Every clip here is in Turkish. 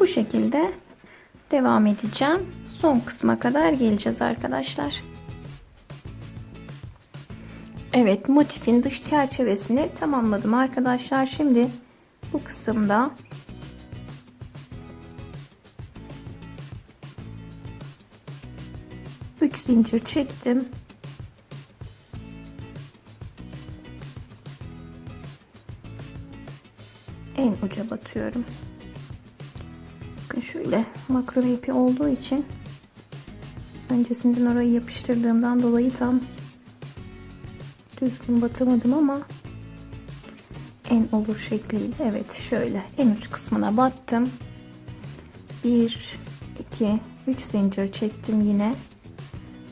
Bu şekilde devam edeceğim. Son kısma kadar geleceğiz arkadaşlar. Evet motifin dış çerçevesini tamamladım arkadaşlar. Şimdi bu kısımda üç zincir çektim. En uca batıyorum. Şöyle makro ipi olduğu için öncesinden orayı yapıştırdığımdan dolayı tam düzgün batamadım ama en olur şekliyle evet şöyle en uç kısmına battım. 1 2 3 zincir çektim yine.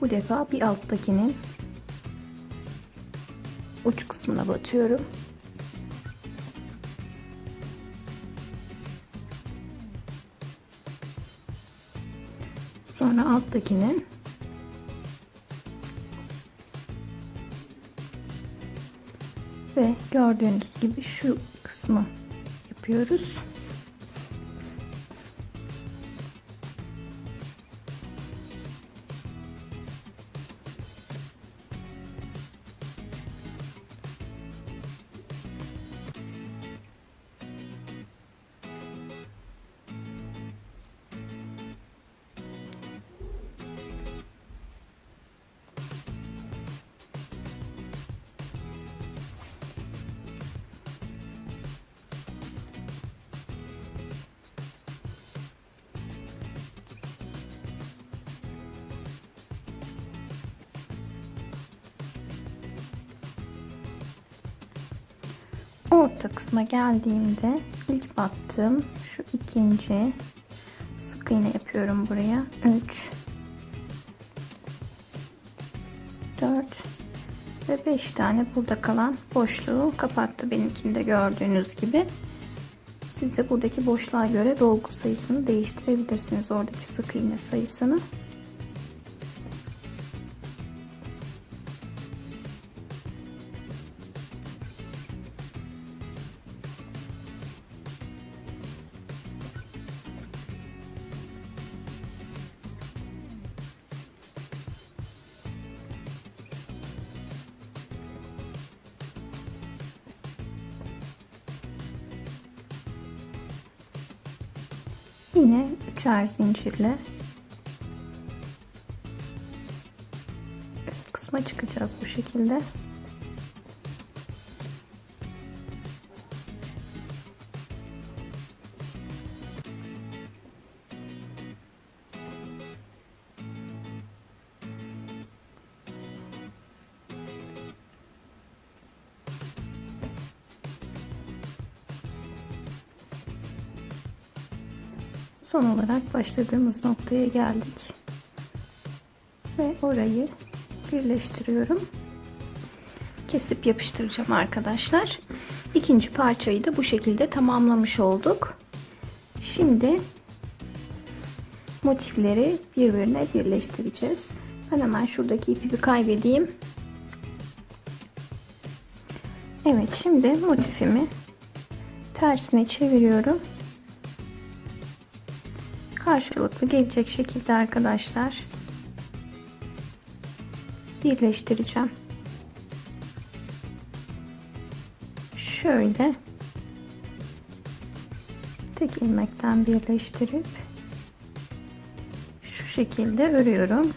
Bu defa bir alttakinin uç kısmına batıyorum sonra alttakinin ve gördüğünüz gibi şu kısmı yapıyoruz. Orta kısma geldiğimde ilk battığım şu ikinci sık iğne yapıyorum buraya. 3 4 ve 5 tane burada kalan boşluğu kapattı benimkinde gördüğünüz gibi. Siz de buradaki boşluğa göre dolgu sayısını değiştirebilirsiniz. Oradaki sık iğne sayısını. Zincirle kısma çıkacağız bu şekilde. Son olarak başladığımız noktaya geldik. Ve orayı birleştiriyorum. Kesip yapıştıracağım arkadaşlar. İkinci parçayı da bu şekilde tamamlamış olduk. Şimdi motifleri birbirine birleştireceğiz. Ben hemen şuradaki ipi bir kaybedeyim. Evet şimdi motifimi tersine çeviriyorum karşılıklı gelecek şekilde arkadaşlar birleştireceğim. Şöyle tek ilmekten birleştirip şu şekilde örüyorum.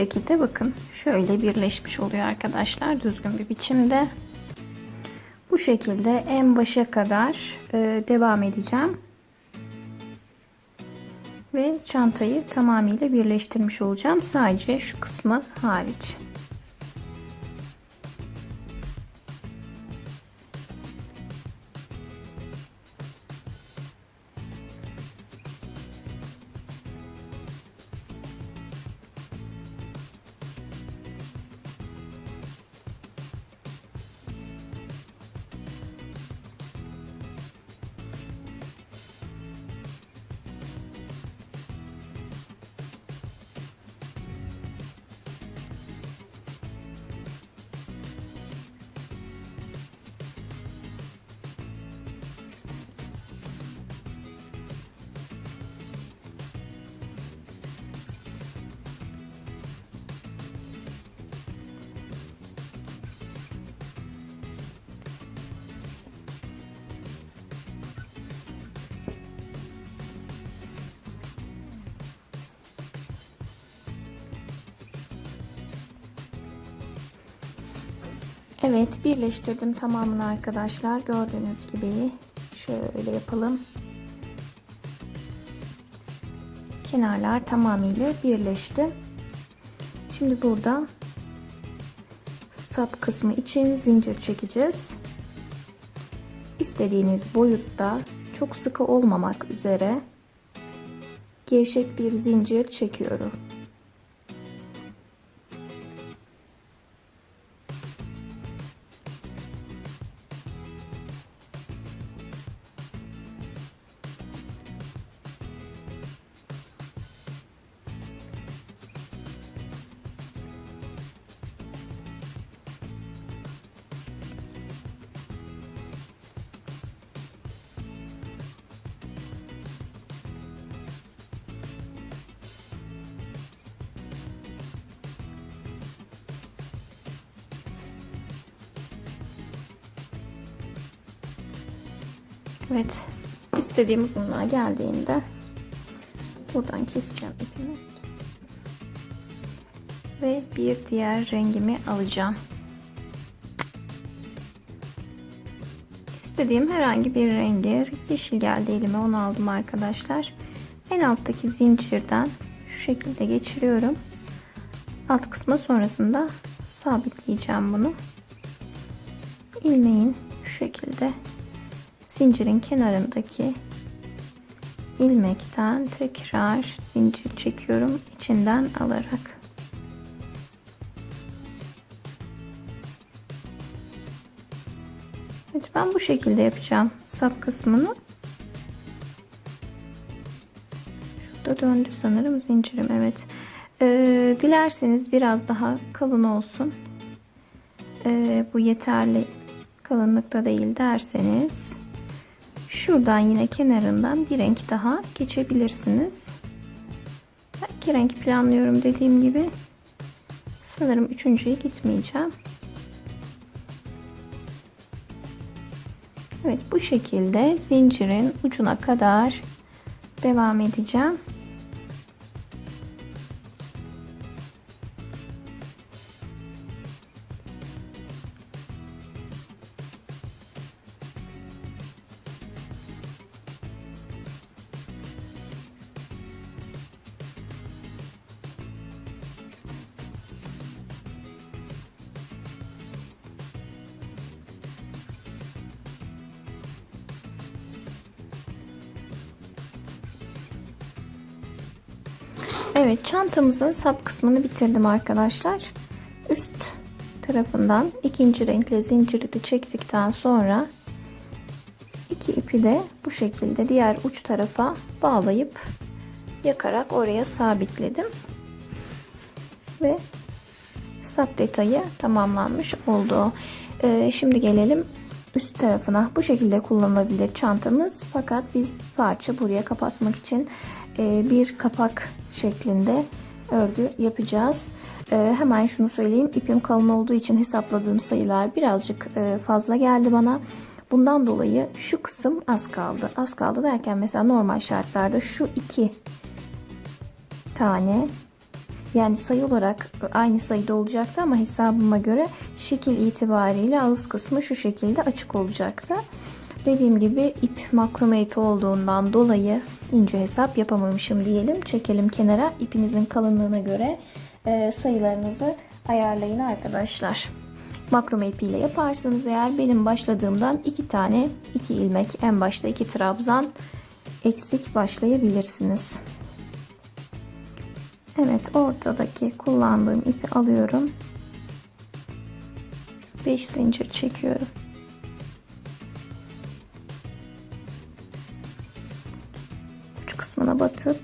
Şekilde bakın şöyle birleşmiş oluyor arkadaşlar düzgün bir biçimde. Bu şekilde en başa kadar e, devam edeceğim. Ve çantayı tamamıyla birleştirmiş olacağım. Sadece şu kısmı hariç. Evet birleştirdim tamamını arkadaşlar. Gördüğünüz gibi şöyle yapalım. Kenarlar tamamıyla birleşti. Şimdi burada sap kısmı için zincir çekeceğiz. İstediğiniz boyutta çok sıkı olmamak üzere gevşek bir zincir çekiyorum. İstediğim uzunluğa geldiğinde buradan keseceğim ipimi. Ve bir diğer rengimi alacağım. İstediğim herhangi bir rengi yeşil geldi elime onu aldım arkadaşlar. En alttaki zincirden şu şekilde geçiriyorum. Alt kısma sonrasında sabitleyeceğim bunu. ilmeğin şu şekilde zincirin kenarındaki ilmekten tekrar zincir çekiyorum içinden alarak. Evet ben bu şekilde yapacağım sap kısmını. Şurada döndü sanırım zincirim evet. Ee, dilerseniz biraz daha kalın olsun. Ee, bu yeterli kalınlıkta değil derseniz Şuradan yine kenarından bir renk daha geçebilirsiniz. Ben iki renk planlıyorum dediğim gibi. Sanırım üçüncüye gitmeyeceğim. Evet bu şekilde zincirin ucuna kadar devam edeceğim. Evet çantamızın sap kısmını bitirdim arkadaşlar. Üst tarafından ikinci renkle zinciri de çektikten sonra iki ipi de bu şekilde diğer uç tarafa bağlayıp yakarak oraya sabitledim. Ve sap detayı tamamlanmış oldu. Ee, şimdi gelelim üst tarafına. Bu şekilde kullanılabilir çantamız. Fakat biz parça buraya kapatmak için e, bir kapak şeklinde örgü yapacağız. E, hemen şunu söyleyeyim. ipim kalın olduğu için hesapladığım sayılar birazcık e, fazla geldi bana. Bundan dolayı şu kısım az kaldı. Az kaldı derken mesela normal şartlarda şu iki tane yani sayı olarak aynı sayıda olacaktı ama hesabıma göre şekil itibariyle ağız kısmı şu şekilde açık olacaktı. Dediğim gibi ip makrome ipi olduğundan dolayı ince hesap yapamamışım diyelim. Çekelim kenara. İpinizin kalınlığına göre e, sayılarınızı ayarlayın arkadaşlar. Makrome ipiyle yaparsanız eğer benim başladığımdan iki tane iki ilmek en başta iki trabzan eksik başlayabilirsiniz. Evet ortadaki kullandığım ipi alıyorum. 5 zincir çekiyorum. Kısmına batıp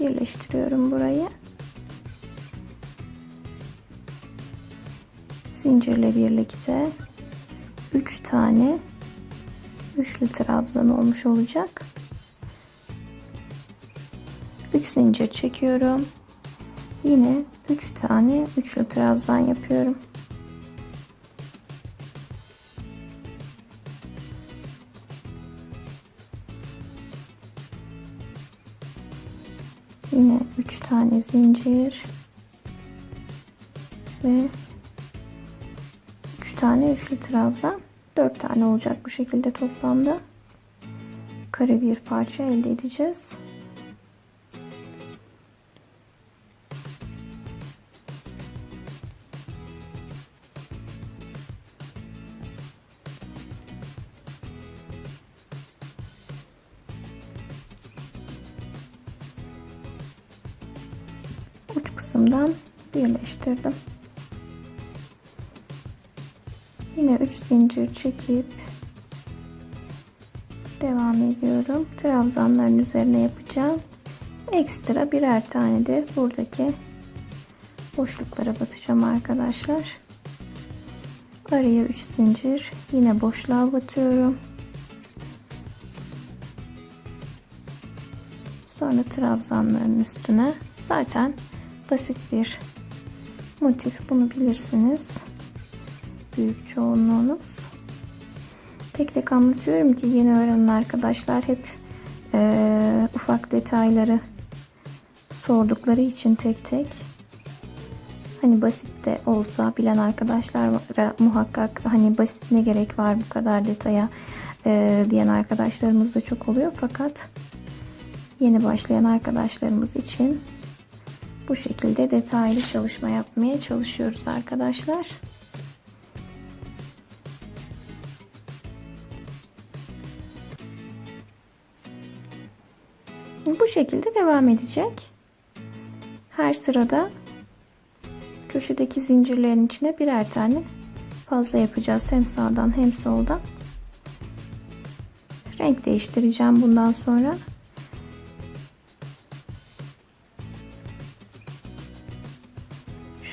birleştiriyorum burayı. Zincirle birlikte 3 tane üçlü trabzan olmuş olacak. 3 zincir çekiyorum. Yine 3 tane üçlü trabzan yapıyorum. Tane zincir ve 3 tane üçlü trabzan. 4 tane olacak bu şekilde toplamda. Kare bir parça elde edeceğiz. Uç kısımdan birleştirdim. Yine 3 zincir çekip devam ediyorum. Trabzanların üzerine yapacağım. Ekstra birer tane de buradaki boşluklara batacağım arkadaşlar. Araya 3 zincir yine boşluğa batıyorum. Sonra trabzanların üstüne zaten basit bir motif. Bunu bilirsiniz. Büyük çoğunluğunuz. Tek tek anlatıyorum ki yeni öğrenen arkadaşlar hep e, ufak detayları sordukları için tek tek. Hani basit de olsa bilen arkadaşlara muhakkak hani basit ne gerek var bu kadar detaya e, diyen arkadaşlarımız da çok oluyor. Fakat yeni başlayan arkadaşlarımız için bu şekilde detaylı çalışma yapmaya çalışıyoruz arkadaşlar. Bu şekilde devam edecek. Her sırada köşedeki zincirlerin içine birer tane fazla yapacağız. Hem sağdan hem soldan. Renk değiştireceğim bundan sonra.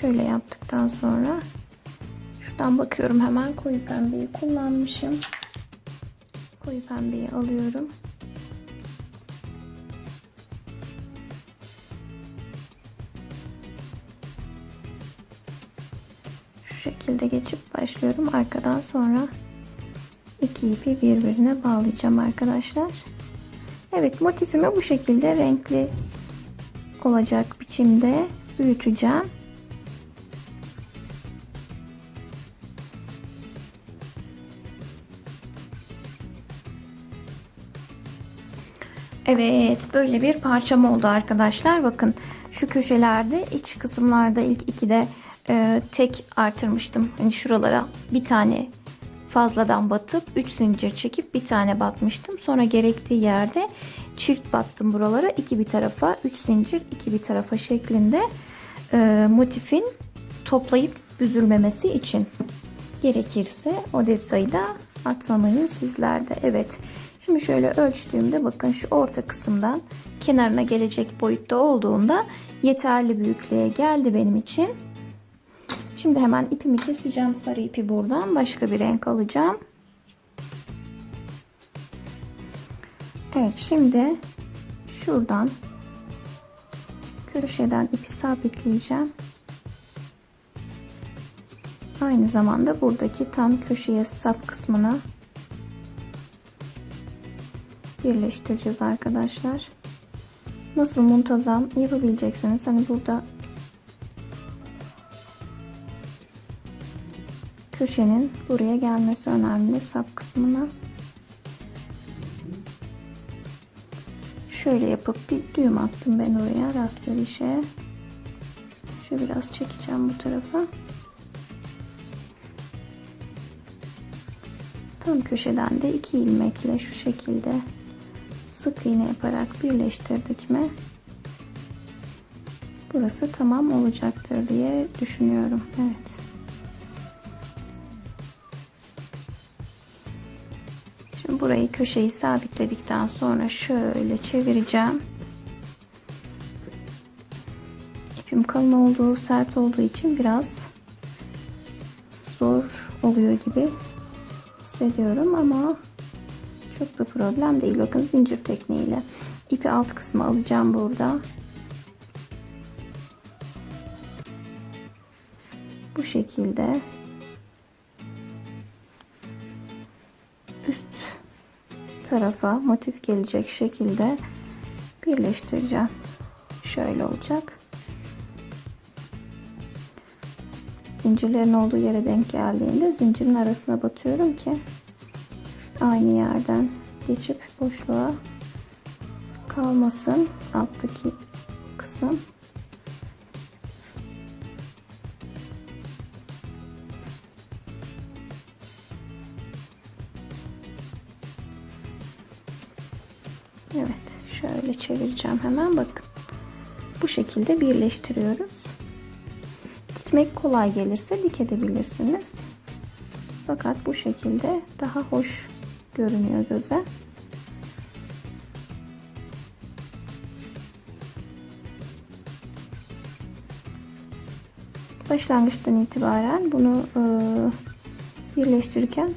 Şöyle yaptıktan sonra şuradan bakıyorum hemen koyu pembeyi kullanmışım. Koyu pembeyi alıyorum. Şu şekilde geçip başlıyorum. Arkadan sonra iki ipi birbirine bağlayacağım arkadaşlar. Evet motifimi bu şekilde renkli olacak biçimde büyüteceğim. Evet böyle bir parçam oldu arkadaşlar. Bakın şu köşelerde iç kısımlarda ilk ikide e, tek artırmıştım. Hani şuralara bir tane fazladan batıp 3 zincir çekip bir tane batmıştım. Sonra gerektiği yerde çift battım buralara. iki bir tarafa 3 zincir iki bir tarafa şeklinde e, motifin toplayıp büzülmemesi için gerekirse o detayı da atlamayın sizlerde. Evet. Şimdi şöyle ölçtüğümde bakın şu orta kısımdan kenarına gelecek boyutta olduğunda yeterli büyüklüğe geldi benim için. Şimdi hemen ipimi keseceğim. Sarı ipi buradan. Başka bir renk alacağım. Evet şimdi şuradan köşeden ipi sabitleyeceğim. Aynı zamanda buradaki tam köşeye sap kısmına birleştireceğiz arkadaşlar. Nasıl muntazam yapabileceksiniz. Hani burada köşenin buraya gelmesi önemli sap kısmına. Şöyle yapıp bir düğüm attım ben oraya rastgele işe. Şöyle biraz çekeceğim bu tarafa. Tam köşeden de iki ilmekle şu şekilde sık iğne yaparak birleştirdik mi burası tamam olacaktır diye düşünüyorum. Evet. Şimdi burayı köşeyi sabitledikten sonra şöyle çevireceğim. İpim kalın olduğu, sert olduğu için biraz zor oluyor gibi hissediyorum ama çok da problem değil. Bakın zincir tekniğiyle ipi alt kısmı alacağım burada. Bu şekilde üst tarafa motif gelecek şekilde birleştireceğim. Şöyle olacak. zincirlerin olduğu yere denk geldiğinde zincirin arasına batıyorum ki aynı yerden geçip boşluğa kalmasın alttaki kısım. Evet, şöyle çevireceğim hemen bakın. Bu şekilde birleştiriyoruz. Dikmek kolay gelirse dikebilirsiniz. Fakat bu şekilde daha hoş görünüyor göze. Başlangıçtan itibaren bunu e, birleştirirken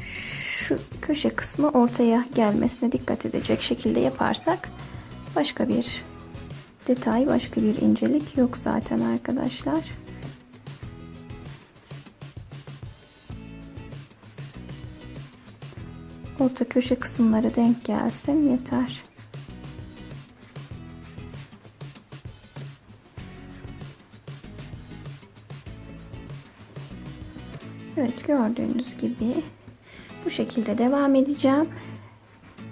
şu köşe kısmı ortaya gelmesine dikkat edecek şekilde yaparsak başka bir detay, başka bir incelik yok zaten arkadaşlar. Orta köşe kısımları denk gelsin yeter. Evet gördüğünüz gibi bu şekilde devam edeceğim.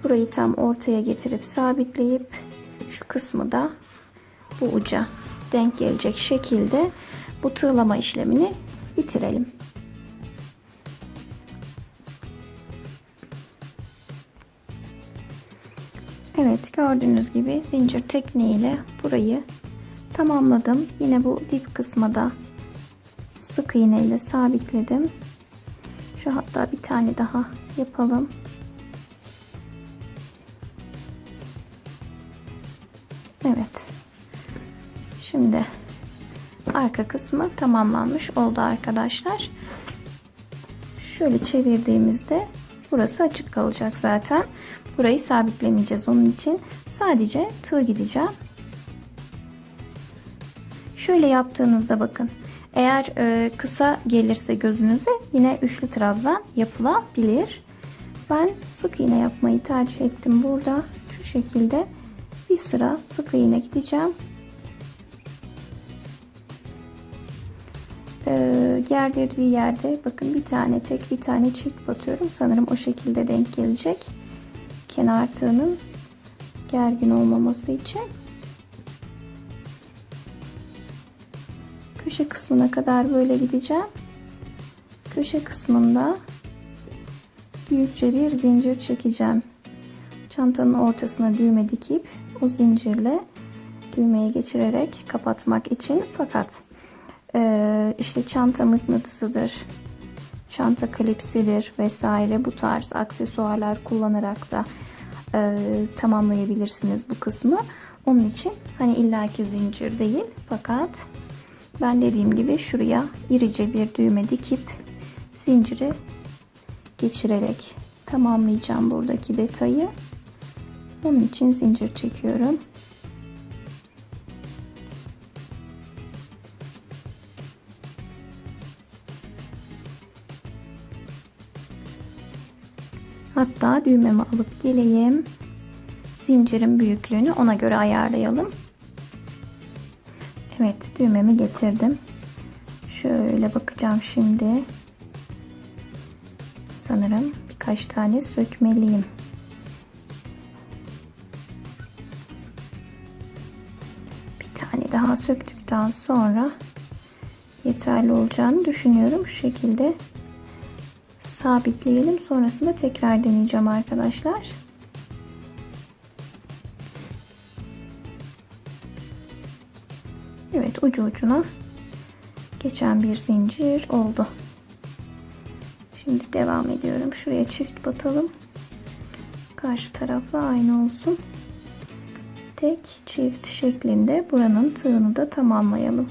Burayı tam ortaya getirip sabitleyip şu kısmı da bu uca denk gelecek şekilde bu tığlama işlemini bitirelim. Evet gördüğünüz gibi zincir tekniğiyle burayı tamamladım. Yine bu dip kısma da sık iğne ile sabitledim. Şu hatta bir tane daha yapalım. Evet. Şimdi arka kısmı tamamlanmış oldu arkadaşlar. Şöyle çevirdiğimizde burası açık kalacak zaten. Burayı sabitlemeyeceğiz onun için. Sadece tığ gideceğim. Şöyle yaptığınızda bakın. Eğer e, kısa gelirse gözünüze yine üçlü trabzan yapılabilir. Ben sık iğne yapmayı tercih ettim burada. Şu şekilde bir sıra sık iğne gideceğim. E, gerdirdiği yerde bakın bir tane tek bir tane çift batıyorum. Sanırım o şekilde denk gelecek. Kenar tığının gergin olmaması için. köşe kısmına kadar böyle gideceğim. Köşe kısmında büyükçe bir zincir çekeceğim. Çantanın ortasına düğme dikip o zincirle düğmeyi geçirerek kapatmak için fakat işte çanta mıknatısıdır, çanta klipsidir vesaire bu tarz aksesuarlar kullanarak da e, tamamlayabilirsiniz bu kısmı. Onun için hani illaki zincir değil fakat ben dediğim gibi şuraya irice bir düğme dikip zinciri geçirerek tamamlayacağım buradaki detayı. Onun için zincir çekiyorum. Hatta düğmemi alıp geleyim. Zincirin büyüklüğünü ona göre ayarlayalım. Evet düğmemi getirdim. Şöyle bakacağım şimdi. Sanırım birkaç tane sökmeliyim. Bir tane daha söktükten sonra yeterli olacağını düşünüyorum. Şu şekilde sabitleyelim. Sonrasında tekrar deneyeceğim arkadaşlar. Evet ucu ucuna geçen bir zincir oldu. Şimdi devam ediyorum. Şuraya çift batalım. Karşı tarafla aynı olsun. Tek çift şeklinde buranın tığını da tamamlayalım.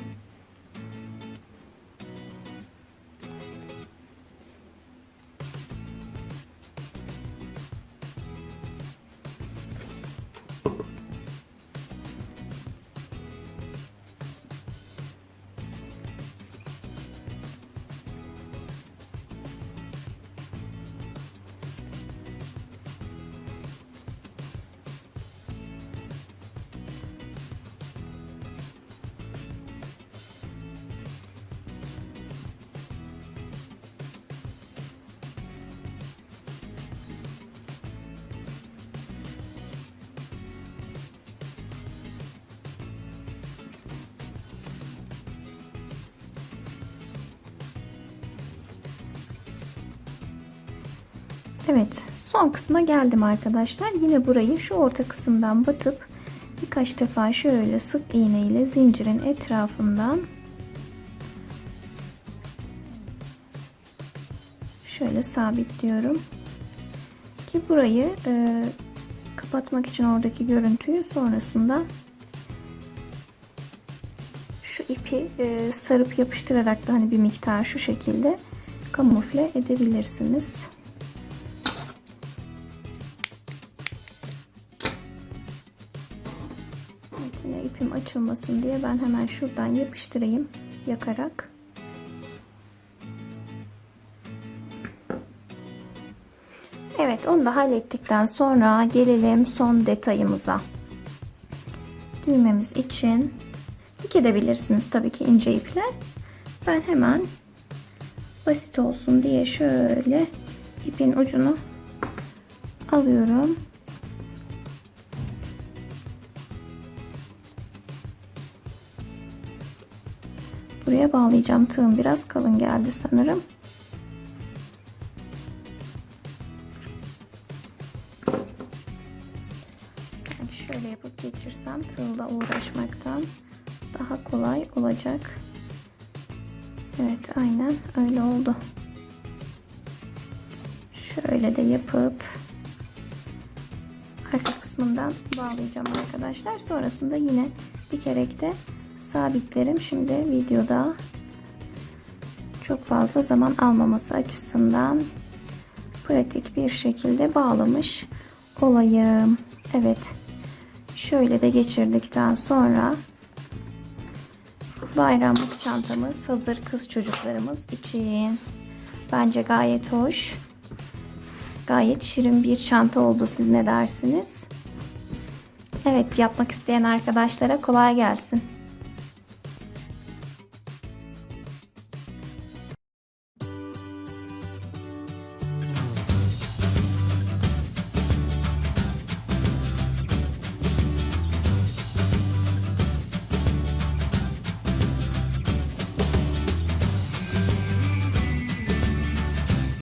Evet son kısma geldim arkadaşlar. Yine burayı şu orta kısımdan batıp birkaç defa şöyle sık iğne ile zincirin etrafından şöyle sabitliyorum ki burayı e, kapatmak için oradaki görüntüyü sonrasında şu ipi e, sarıp yapıştırarak da hani bir miktar şu şekilde kamufle edebilirsiniz. Açılmasın diye ben hemen şuradan yapıştırayım yakarak. Evet onu da hallettikten sonra gelelim son detayımıza. Düğmemiz için dikebilirsiniz tabii ki ince iple. Ben hemen basit olsun diye şöyle ipin ucunu alıyorum. Buraya bağlayacağım. Tığım biraz kalın geldi sanırım. Şöyle yapıp geçirsem tığla uğraşmaktan daha kolay olacak. Evet aynen öyle oldu. Şöyle de yapıp arka kısmından bağlayacağım arkadaşlar. Sonrasında yine dikerek de sabitlerim. Şimdi videoda çok fazla zaman almaması açısından pratik bir şekilde bağlamış olayım. Evet. Şöyle de geçirdikten sonra bayramlık çantamız hazır kız çocuklarımız için. Bence gayet hoş. Gayet şirin bir çanta oldu. Siz ne dersiniz? Evet yapmak isteyen arkadaşlara kolay gelsin.